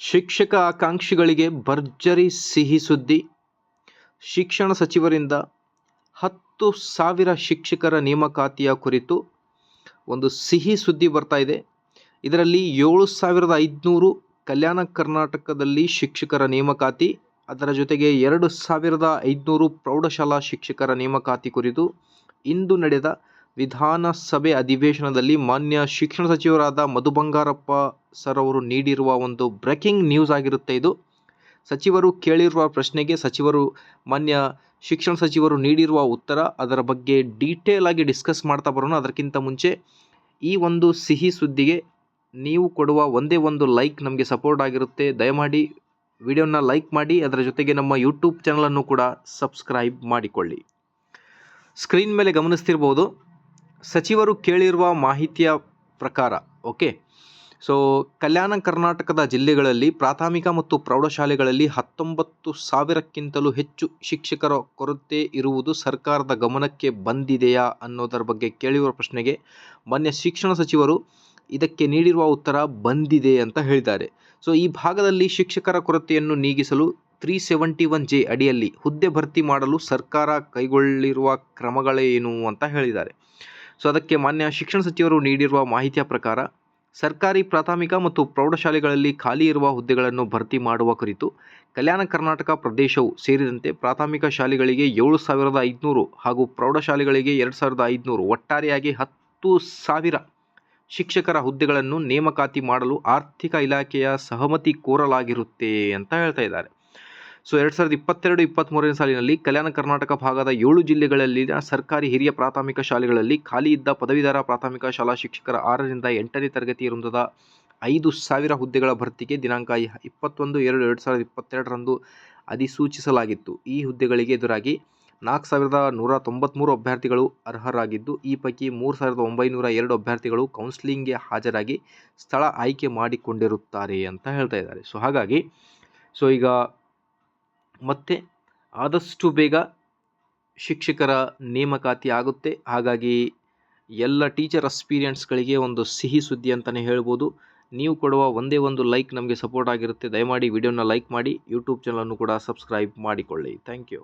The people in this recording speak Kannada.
ಶಿಕ್ಷಕ ಆಕಾಂಕ್ಷಿಗಳಿಗೆ ಭರ್ಜರಿ ಸಿಹಿ ಸುದ್ದಿ. ಶಿಕ್ಷಣ ಸಚಿವರಿಂದ ಹತ್ತು ಸಾವಿರ ಶಿಕ್ಷಕರ ನೇಮಕಾತಿಯ ಕುರಿತು ಒಂದು ಸಿಹಿ ಸುದ್ದಿ ಬರ್ತಾ ಇದೆ. ಇದರಲ್ಲಿ ಏಳು ಸಾವಿರದ ಐದುನೂರು ಕಲ್ಯಾಣ ಕರ್ನಾಟಕದಲ್ಲಿ ಶಿಕ್ಷಕರ ನೇಮಕಾತಿ, ಅದರ ಜೊತೆಗೆ ಎರಡು ಸಾವಿರದ ಐದುನೂರು ಪ್ರೌಢಶಾಲಾ ಶಿಕ್ಷಕರ ನೇಮಕಾತಿ ಕುರಿತು ಇಂದು ನಡೆದ ವಿಧಾನಸಭೆ ಅಧಿವೇಶನದಲ್ಲಿ ಮಾನ್ಯ ಶಿಕ್ಷಣ ಸಚಿವರಾದ ಮಧು ಬಂಗಾರಪ್ಪ ಸರ್ ಅವರು ನೀಡಿರುವ ಒಂದು ಬ್ರೇಕಿಂಗ್ ನ್ಯೂಸ್ ಆಗಿರುತ್ತೆ ಇದು. ಸಚಿವರು ಕೇಳಿರುವ ಪ್ರಶ್ನೆಗೆ ಸಚಿವರು, ಮಾನ್ಯ ಶಿಕ್ಷಣ ಸಚಿವರು ನೀಡಿರುವ ಉತ್ತರ ಅದರ ಬಗ್ಗೆ ಡೀಟೇಲ್ ಆಗಿ ಡಿಸ್ಕಸ್ ಮಾಡ್ತಾ ಬರೋಣ. ಅದಕ್ಕಿಂತ ಮುಂಚೆ ಈ ಒಂದು ಸಿಹಿ ಸುದ್ದಿಗೆ ನೀವು ಕೊಡುವ ಒಂದೇ ಒಂದು ಲೈಕ್ ನಮಗೆ ಸಪೋರ್ಟ್ ಆಗಿರುತ್ತೆ. ದಯಮಾಡಿ ವಿಡಿಯೋನ ಲೈಕ್ ಮಾಡಿ, ಅದರ ಜೊತೆಗೆ ನಮ್ಮ ಯೂಟ್ಯೂಬ್ ಚಾನಲನ್ನು ಕೂಡ ಸಬ್ಸ್ಕ್ರೈಬ್ ಮಾಡಿಕೊಳ್ಳಿ. ಸ್ಕ್ರೀನ್ ಮೇಲೆ ಗಮನಿಸ್ತಿರ್ಬೋದು. ಸಚಿವರು ಕೇಳಿರುವ ಮಾಹಿತಿಯ ಪ್ರಕಾರ, ಓಕೆ? ಸೊ ಕಲ್ಯಾಣ ಕರ್ನಾಟಕದ ಜಿಲ್ಲೆಗಳಲ್ಲಿ ಪ್ರಾಥಮಿಕ ಮತ್ತು ಪ್ರೌಢಶಾಲೆಗಳಲ್ಲಿ ಹತ್ತೊಂಬತ್ತು ಸಾವಿರಕ್ಕಿಂತಲೂ ಹೆಚ್ಚು ಶಿಕ್ಷಕರ ಕೊರತೆ ಇರುವುದು ಸರ್ಕಾರದ ಗಮನಕ್ಕೆ ಬಂದಿದೆಯಾ ಅನ್ನೋದರ ಬಗ್ಗೆ ಕೇಳಿರುವ ಪ್ರಶ್ನೆಗೆ ಮಾನ್ಯ ಶಿಕ್ಷಣ ಸಚಿವರು ಇದಕ್ಕೆ ನೀಡಿರುವ ಉತ್ತರ ಬಂದಿದೆ ಅಂತ ಹೇಳಿದ್ದಾರೆ. ಸೊ ಈ ಭಾಗದಲ್ಲಿ ಶಿಕ್ಷಕರ ಕೊರತೆಯನ್ನು ನೀಗಿಸಲು ತ್ರೀ ಸೆವೆಂಟಿ ಒನ್ ಜೆ ಅಡಿಯಲ್ಲಿ ಹುದ್ದೆ ಭರ್ತಿ ಮಾಡಲು ಸರ್ಕಾರ ಕೈಗೊಳ್ಳಿರುವ ಕ್ರಮಗಳೇನು ಅಂತ ಹೇಳಿದ್ದಾರೆ. ಸೊ ಅದಕ್ಕೆ ಮಾನ್ಯ ಶಿಕ್ಷಣ ಸಚಿವರು ನೀಡಿರುವ ಮಾಹಿತಿಯ ಪ್ರಕಾರ, ಸರ್ಕಾರಿ ಪ್ರಾಥಮಿಕ ಮತ್ತು ಪ್ರೌಢಶಾಲೆಗಳಲ್ಲಿ ಖಾಲಿ ಇರುವ ಹುದ್ದೆಗಳನ್ನು ಭರ್ತಿ ಮಾಡುವ ಕುರಿತು ಕಲ್ಯಾಣ ಕರ್ನಾಟಕ ಪ್ರದೇಶವು ಸೇರಿದಂತೆ ಪ್ರಾಥಮಿಕ ಶಾಲೆಗಳಿಗೆ ಏಳು ಸಾವಿರದ ಐದುನೂರು ಹಾಗೂ ಪ್ರೌಢಶಾಲೆಗಳಿಗೆ ಎರಡು ಸಾವಿರದ ಐದುನೂರು ಒಟ್ಟಾರೆಯಾಗಿ ಹತ್ತು ಸಾವಿರ ಶಿಕ್ಷಕರ ಹುದ್ದೆಗಳನ್ನು ನೇಮಕಾತಿ ಮಾಡಲು ಆರ್ಥಿಕ ಇಲಾಖೆಯ ಸಹಮತಿ ಕೋರಲಾಗಿರುತ್ತೆ ಅಂತ ಹೇಳ್ತಾ ಇದ್ದಾರೆ. ಸೊ ಎರಡು ಸಾವಿರದ ಇಪ್ಪತ್ತೆರಡು ಇಪ್ಪತ್ತ್ಮೂರನೇ ಸಾಲಿನಲ್ಲಿ ಕಲ್ಯಾಣ ಕರ್ನಾಟಕ ಭಾಗದ ಏಳು ಜಿಲ್ಲೆಗಳಲ್ಲಿನ ಸರ್ಕಾರಿ ಹಿರಿಯ ಪ್ರಾಥಮಿಕ ಶಾಲೆಗಳಲ್ಲಿ ಖಾಲಿ ಇದ್ದ ಪದವೀಧರ ಪ್ರಾಥಮಿಕ ಶಾಲಾ ಶಿಕ್ಷಕರ ಆರರಿಂದ ಎಂಟನೇ ತರಗತಿ ವೃಂದದ ಐದು ಸಾವಿರ ಹುದ್ದೆಗಳ ಭರ್ತಿಗೆ ದಿನಾಂಕ ಇಪ್ಪತ್ತೊಂದು, ಎರಡು ಎರಡು ಸಾವಿರದ ಇಪ್ಪತ್ತೆರಡರಂದು ಅಧಿಸೂಚಿಸಲಾಗಿತ್ತು. ಈ ಹುದ್ದೆಗಳಿಗೆ ಎದುರಾಗಿ ನಾಲ್ಕು ಸಾವಿರದ ನೂರ ತೊಂಬತ್ತ್ಮೂರು ಅಭ್ಯರ್ಥಿಗಳು ಅರ್ಹರಾಗಿದ್ದು, ಈ ಪೈಕಿ ಮೂರು ಸಾವಿರದ ಒಂಬೈನೂರ ಎರಡು ಅಭ್ಯರ್ಥಿಗಳು ಕೌನ್ಸಿಲಿಂಗ್ಗೆ ಹಾಜರಾಗಿ ಸ್ಥಳ ಆಯ್ಕೆ ಮಾಡಿಕೊಂಡಿರುತ್ತಾರೆ ಅಂತ ಹೇಳ್ತಾ ಇದ್ದಾರೆ. ಸೊ ಹಾಗಾಗಿ, ಸೊ ಈಗ ಮತ್ತೆ ಆದಷ್ಟು ಬೇಗ ಶಿಕ್ಷಕರ ನೇಮಕಾತಿ ಆಗುತ್ತೆ. ಹಾಗಾಗಿ ಎಲ್ಲ ಟೀಚರ್ ಎಕ್ಸ್ಪೀರಿಯನ್ಸ್ಗಳಿಗೆ ಒಂದು ಸಿಹಿ ಸುದ್ದಿ ಅಂತಲೇ ಹೇಳ್ಬೋದು. ನೀವು ಕೊಡುವ ಒಂದೇ ಒಂದು ಲೈಕ್ ನಮಗೆ ಸಪೋರ್ಟ್ ಆಗಿರುತ್ತೆ. ದಯಮಾಡಿ ವಿಡಿಯೋನ ಲೈಕ್ ಮಾಡಿ ಯೂಟ್ಯೂಬ್ ಚಾನಲನ್ನು ಕೂಡ ಸಬ್ಸ್ಕ್ರೈಬ್ ಮಾಡಿಕೊಳ್ಳಿ. Thank you